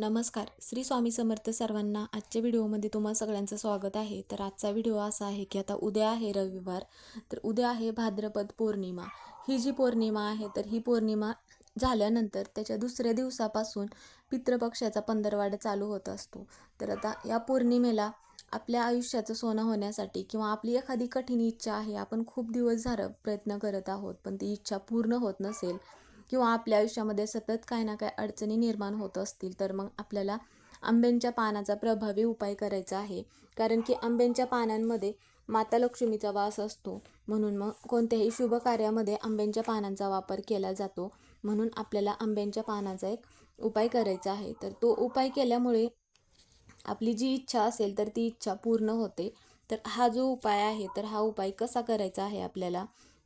नमस्कार. श्री स्वामी समर्थ सर्वांना आजच्या व्हिडिओमध्ये तुम्हा सगळ्यांचं स्वागत आहे. तर आजचा व्हिडिओ असा आहे की आता उद्या आहे रविवार. तर उद्या आहे भाद्रपद पौर्णिमा. ही जी पौर्णिमा आहे तर ही पौर्णिमा झाल्यानंतर त्याच्या दुसऱ्या दिवसापासून पितृपक्षाचा पंधरवाडा चालू होत असतो. तर आता या पौर्णिमेला आपल्या आयुष्याचं सोनं होण्यासाठी किंवा आपली एखादी कठीण इच्छा आहे आपण खूप दिवस झालं प्रयत्न करत आहोत पण ती इच्छा पूर्ण होत नसेल किंवा आपल्या आयुष्यामध्ये सतत काय ना काय अडचणी निर्माण होत असतील तर मग आपल्याला आंब्यांच्या पानाचा प्रभावी उपाय करायचा आहे. कारण की आंब्यांच्या पानांमध्ये माता लक्ष्मीचा वास असतो. म्हणून मग कोणत्याही शुभ कार्यामध्ये आंब्यांच्या पानांचा वापर केला जातो. म्हणून आपल्याला आंब्यांच्या पानाचा एक उपाय करायचा आहे. तर तो उपाय केल्यामुळे आपली जी इच्छा असेल तर ती इच्छा पूर्ण होते. तर हा जो उपाय आहे तर हा उपाय कसा करायचा आहे आपल्याला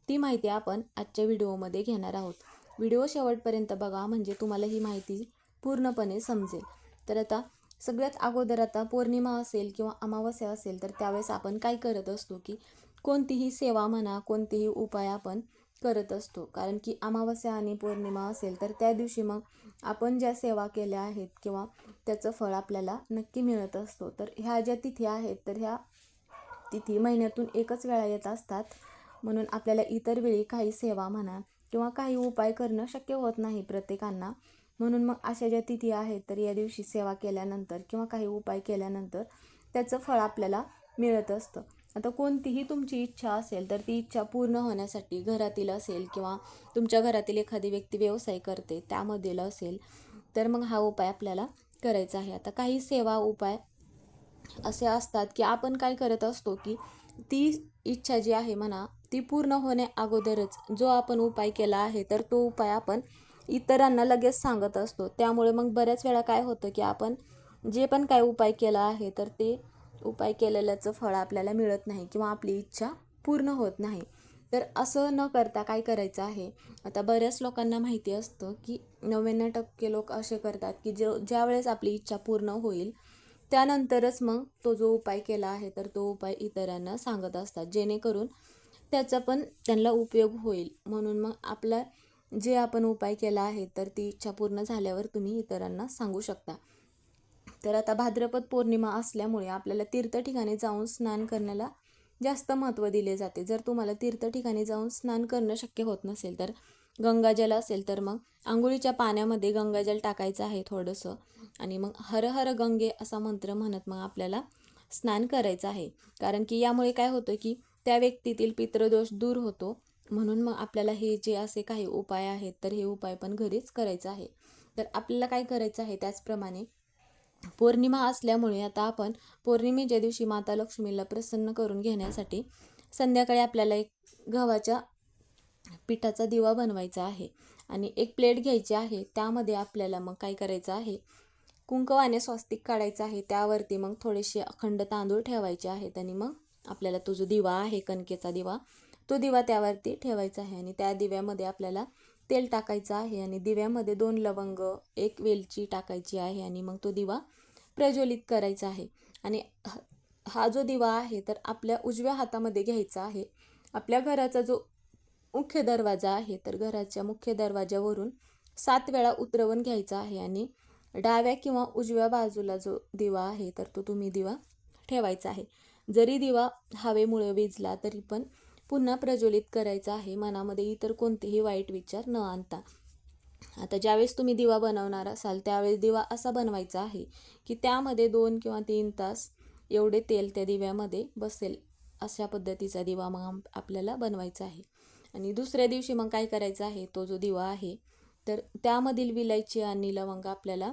ती माहिती आपण आजच्या व्हिडिओमध्ये घेणार आहोत. व्हिडिओ शेवटपर्यंत बघा म्हणजे तुम्हाला ही माहिती पूर्णपणे समजेल. तर आता सगळ्यात अगोदर आता पौर्णिमा असेल किंवा अमावस्या असेल तर त्यावेळेस आपण काय करत असतो की कोणतीही सेवा म्हणा कोणतेही उपाय आपण करत असतो. कारण की अमावस्या आणि पौर्णिमा असेल तर त्या दिवशी मग आपण ज्या सेवा केल्या आहेत किंवा त्याचं फळ आपल्याला नक्की मिळत असतो. तर ह्या ज्या तिथी आहेत तर ह्या तिथी महिन्यातून एकच वेळा येत असतात. म्हणून आपल्याला इतर वेळी काही सेवा म्हणा किंवा काही उपाय करणं शक्य होत नाही प्रत्येकांना. म्हणून मग अशा ज्या तिथी आहेत तर या दिवशी सेवा केल्यानंतर किंवा काही उपाय केल्यानंतर त्याचं फळ आपल्याला मिळत असतं. आता कोणतीही तुमची इच्छा असेल तर ती इच्छा पूर्ण होण्यासाठी घरातील असेल किंवा तुमच्या घरातील एखादी व्यक्ती व्यवसाय करते त्यामधील असेल तर मग हा उपाय आपल्याला करायचा आहे. आता काही सेवा उपाय असे असतात की आपण काय करत असतो की ती इच्छा जी आहे म्हणा ती पूर्ण होण्या अगोदरच जो आपण उपाय केला आहे तर तो उपाय आपण इतरांना लगेच सांगत असतो. त्यामुळे मग बऱ्याच वेळा काय होतं की आपण जे पण काय उपाय केला आहे तर ते उपाय केलेल्याचं फळ आपल्याला मिळत नाही किंवा आपली इच्छा पूर्ण होत नाही. तर असं न करता काय करायचं आहे? आता बऱ्याच लोकांना माहिती असतं की नव्याण्णव टक्के लोक असे करतात की जो ज्यावेळेस आपली इच्छा पूर्ण होईल त्यानंतरच मग तो जो उपाय केला आहे तर तो उपाय इतरांना सांगत असतात. जेणेकरून त्याचा पण त्यांना उपयोग होईल. म्हणून मग आपला जे आपण उपाय केला आहे तर ती इच्छा पूर्ण झाल्यावर तुम्ही इतरांना सांगू शकता. तर आता भाद्रपद पौर्णिमा असल्यामुळे आपल्याला तीर्थ ठिकाणी जाऊन स्नान करण्याला जास्त महत्त्व दिले जाते. जर तुम्हाला तीर्थ ठिकाणी जाऊन स्नान करणं शक्य होत नसेल तर गंगाजल असेल तर मग आंघोळीच्या पाण्यामध्ये गंगाजल टाकायचं आहे थोडंसं. आणि मग हर हर गंगे असा मंत्र म्हणत मग आपल्याला स्नान करायचं आहे. कारण की यामुळे काय होतं की त्या व्यक्तीतील पितृदोष दूर होतो. म्हणून मग आपल्याला हे जे असे काही उपाय आहेत तर हे उपाय पण घरीच करायचं आहे. तर आपल्याला काय करायचं आहे? त्याचप्रमाणे पौर्णिमा असल्यामुळे आता आपण पौर्णिमेच्या दिवशी माता लक्ष्मीला प्रसन्न करून घेण्यासाठी संध्याकाळी आपल्याला एक गव्हाच्या पिठाचा दिवा बनवायचा आहे. आणि एक प्लेट घ्यायची आहे. त्यामध्ये आपल्याला मग काय करायचं आहे? कुंकवाने स्वस्तिक काढायचं आहे त्यावरती मग थोडेसे अखंड तांदूळ ठेवायचे आहेत आणि मग आपल्याला तो जो दिवा आहे कणकेचा दिवा तो दिवा त्यावरती ठेवायचा आहे आणि त्या दिव्यामध्ये आपल्याला तेल टाकायचं आहे आणि दिव्यामध्ये दोन लवंग एक वेलची टाकायची आहे आणि मग तो दिवा प्रज्वलित करायचा आहे. आणि हा जो दिवा आहे तर आपल्या उजव्या हातामध्ये घ्यायचा आहे. आपल्या घराचा जो मुख्य दरवाजा आहे तर घराच्या मुख्य दरवाजावरून सात वेळा उतरवून घ्यायचा आहे आणि डाव्या किंवा उजव्या बाजूला जो दिवा आहे तर तो तुम्ही दिवा ठेवायचा आहे. जरी दिवा हवेमुळे विजला तरी पण पुन्हा प्रज्वलित करायचा आहे. मनामध्ये इतर कोणतेही वाईट विचार न आणता. आता ज्यावेळेस तुम्ही दिवा बनवणार असाल त्यावेळेस दिवा असा बनवायचा आहे की त्यामध्ये दोन किंवा तीन तास एवढे तेल त्या दिव्यामध्ये बसेल अशा पद्धतीचा दिवा मग आपल्याला बनवायचा आहे. आणि दुसऱ्या दिवशी मग काय करायचं आहे तो जो दिवा आहे तर त्यामधील विलायची आणि लवंग आपल्याला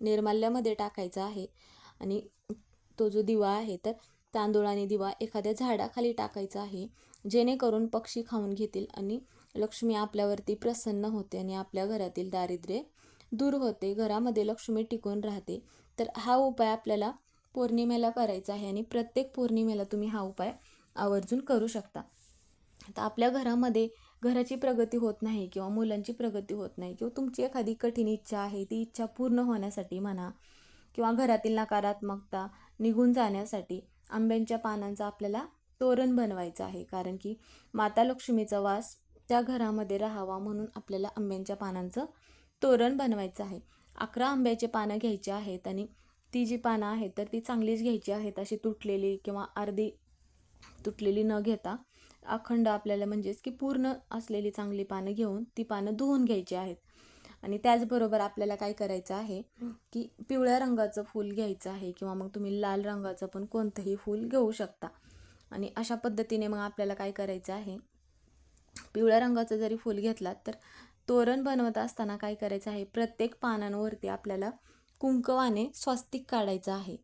निर्माल्यामध्ये टाकायचा आहे. आणि तो जो दिवा आहे तर तांदूळ आणि दिवा एखाद्या झाडाखाली टाकायचा आहे. जेणेकरून पक्षी खाऊन घेतील आणि लक्ष्मी आपल्यावरती प्रसन्न होते आणि आपल्या घरातील दारिद्र्य दूर होते. घरामध्ये लक्ष्मी टिकून राहते. तर हा उपाय आपल्याला पौर्णिमेला करायचा आहे आणि प्रत्येक पौर्णिमेला तुम्ही हा उपाय आवर्जून करू शकता. आता आपल्या घरामध्ये घराची प्रगती होत नाही किंवा मुलांची प्रगती होत नाही किंवा तुमची एखादी कठीण इच्छा आहे ती इच्छा पूर्ण होण्यासाठी म्हणा किंवा घरातील नकारात्मकता निघून जाण्यासाठी आंब्यांच्या पानांचा आपल्याला तोरण बनवायचं आहे. कारण की माता लक्ष्मीचा वास त्या घरामध्ये राहावा म्हणून आपल्याला आंब्यांच्या पानांचं तोरण बनवायचं आहे. अकरा आंब्याचे पानं घ्यायची आहेत आणि ती जी पानं आहेत तर ती चांगलीच घ्यायची आहेत. अशी तुटलेली किंवा अर्धी तुटलेली न घेता अखंड आपल्याला म्हणजेच की पूर्ण असलेली चांगली पानं घेऊन ती पानं धुवून घ्यायची आहेत. आणि त्याचबरोबर आपल्याला काय करायचं आहे की पिवळ्या रंगाचं फूल घ्यायचं आहे किंवा मग तुम्ही लाल रंगाचं पण कोणतंही फूल घेऊ शकता. आणि अशा पद्धतीने मग आपल्याला काय करायचं आहे पिवळ्या रंगाचं जरी फूल घेतलात तर तोरण बनवत असताना काय करायचं आहे प्रत्येक पानांवरती आपल्याला कुंकवाने स्वस्तिक काढायचं आहे.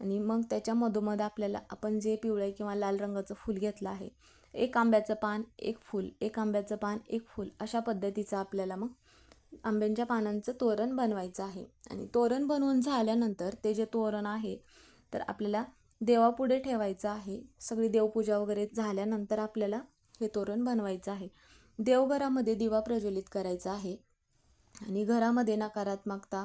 आणि मग त्याच्या मधोमध आपल्याला आपण जे पिवळे किंवा लाल रंगाचं फूल घेतलं आहे एक आंब्याचं पान एक फूल एक आंब्याचं पान एक फूल अशा पद्धतीचं आपल्याला मग आंब्यांच्या पानांचं तोरण बनवायचं आहे. आणि तोरण बनवून झाल्यानंतर ते जे तोरण आहे तर आपल्याला देवापुढे ठेवायचं आहे. सगळी देवपूजा वगैरे झाल्यानंतर आपल्याला हे तोरण बनवायचं आहे. देवघरामध्ये दिवा प्रज्वलित करायचा आहे. आणि घरामध्ये नकारात्मकता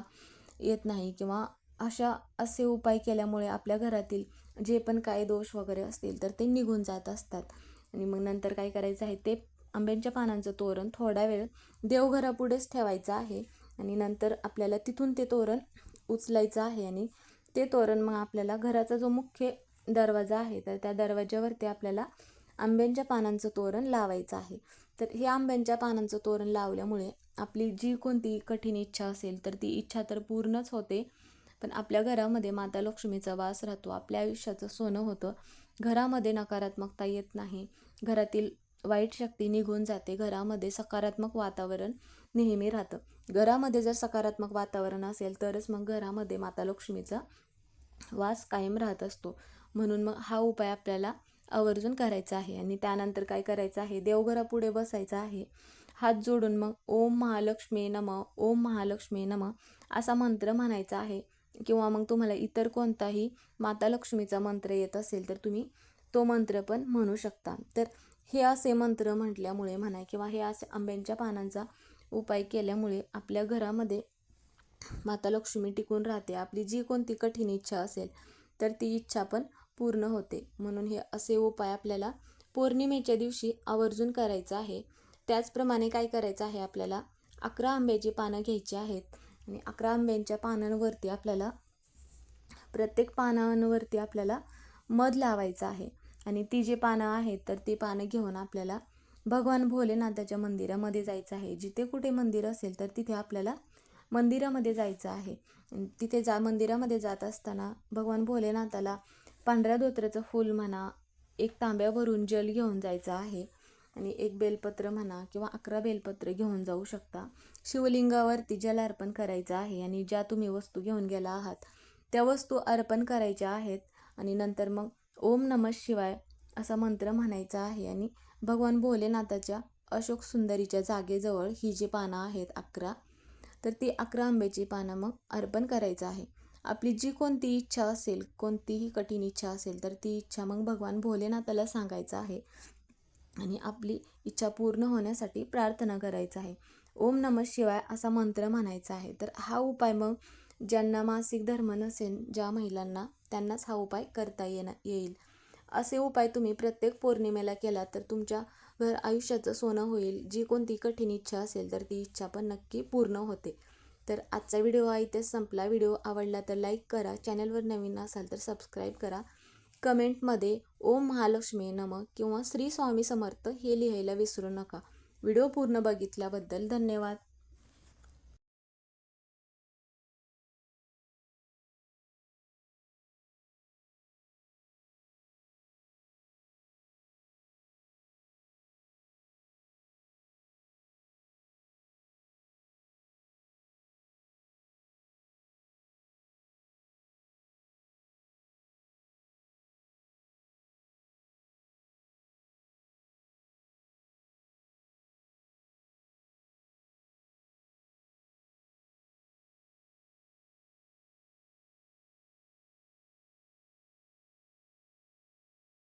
येत नाही किंवा अशा असे उपाय केल्यामुळे आपल्या घरातील जे पण काही दोष वगैरे असतील तर ते निघून जात असतात. आणि मग नंतर काय करायचं आहे ते आंब्यांच्या पानांचं तोरण थोडा वेळ देवघरापुढेच ठेवायचं आहे. आणि नंतर आपल्याला तिथून ते तोरण उचलायचं आहे आणि ते तोरण मग आपल्याला घराचा जो मुख्य दरवाजा आहे तर त्या दरवाज्यावरती आपल्याला आंब्यांच्या पानांचं तोरण लावायचं आहे. तर हे आंब्यांच्या पानांचं तोरण लावल्यामुळे आपली जी कोणती कठीण इच्छा असेल तर ती इच्छा तर पूर्णच होते. पण आपल्या घरामध्ये माता लक्ष्मीचा वास राहतो आपल्या आयुष्याचं सोनं होतं. घरामध्ये नकारात्मकता येत नाही. घरातील वाईट शक्ती निघून जाते. घरामध्ये सकारात्मक वातावरण नेहमी राहतं. घरामध्ये जर सकारात्मक वातावरण असेल तरच मग घरामध्ये माता लक्ष्मीचा वास कायम राहत असतो. म्हणून मग हा उपाय आपल्याला आवर्जून करायचा आहे आणि त्यानंतर काय करायचं आहे? देवघरापुढे बसायचं आहे. हात जोडून मग ओम महालक्ष्मी नम ओम महालक्ष्मी नम असा मंत्र म्हणायचा आहे. किंवा मग तुम्हाला इतर कोणताही माता लक्ष्मीचा मंत्र येत असेल तर तुम्ही तो मंत्र पण म्हणू शकता. तर हे असे मंत्र म्हटल्यामुळे म्हणा किंवा हे असे आंब्यांच्या पानांचा उपाय केल्यामुळे आपल्या घरामध्ये माता लक्ष्मी टिकून राहते. आपली जी कोणती कठीण इच्छा असेल तर ती इच्छा पण पूर्ण होते. म्हणून हे असे उपाय आपल्याला पौर्णिमेच्या दिवशी आवर्जून करायचं आहे. त्याचप्रमाणे काय करायचं आहे? आपल्याला अकरा आंब्याची पानं घ्यायची आहेत. आणि अकरा आंब्यांच्या पानांवरती आपल्याला प्रत्येक पानांवरती आपल्याला मध लावायचं आहे. आणि ती जी पानं आहेत तर ती पानं घेऊन आपल्याला भगवान भोलेनाथाच्या मंदिरामध्ये जायचं आहे. जिथे कुठे मंदिर असेल तर तिथे आपल्याला मंदिरामध्ये जायचं आहे. तिथे जा मंदिरामध्ये जात असताना भगवान भोलेनाथाला पांढऱ्या धोत्र्याचं फूल म्हणा एक तांब्यावरून जल घेऊन जायचं आहे. आणि एक बेलपत्र म्हणा किंवा अकरा बेलपत्र घेऊन जाऊ शकता. शिवलिंगावरती जल अर्पण करायचं आहे आणि ज्या तुम्ही वस्तू घेऊन गेला आहात त्या वस्तू अर्पण करायच्या आहेत आणि नंतर मग ओम नम शिवाय असा मंत्र म्हणायचा आहे आणि भगवान भोलेनाथाच्या अशोक सुंदरीच्या जागेजवळ ही जी पानं आहेत अकरा तर ती अकरा आंब्याची पानं मग अर्पण करायचं आहे. आपली जी कोणती इच्छा असेल कोणतीही कठीण इच्छा असेल तर ती इच्छा मग भगवान भोलेनाथाला सांगायचं आहे. आणि आपली इच्छा पूर्ण होण्यासाठी प्रार्थना करायचं आहे. ओम नम शिवाय असा मंत्र म्हणायचा आहे. तर हा उपाय मग ज्यांना मासिक धर्म नसेल ज्या महिलांना त्यांनाच हा उपाय करता येणार येईल. असे उपाय तुम्ही प्रत्येक पौर्णिमेला केला तर तुमच्या घर आयुष्याचं सोनं होईल. जी कोणती कठीण इच्छा असेल तर ती इच्छा पण नक्की पूर्ण होते. तर आजचा व्हिडिओ हा इथेच संपला. व्हिडिओ आवडला तर लाईक करा. चॅनलवर नवीन असाल तर सबस्क्राईब करा. कमेंटमध्ये ओम महालक्ष्मी नम किंवा श्री स्वामी समर्थ हे लिहायला विसरू नका. व्हिडिओ पूर्ण बघितल्याबद्दल धन्यवाद.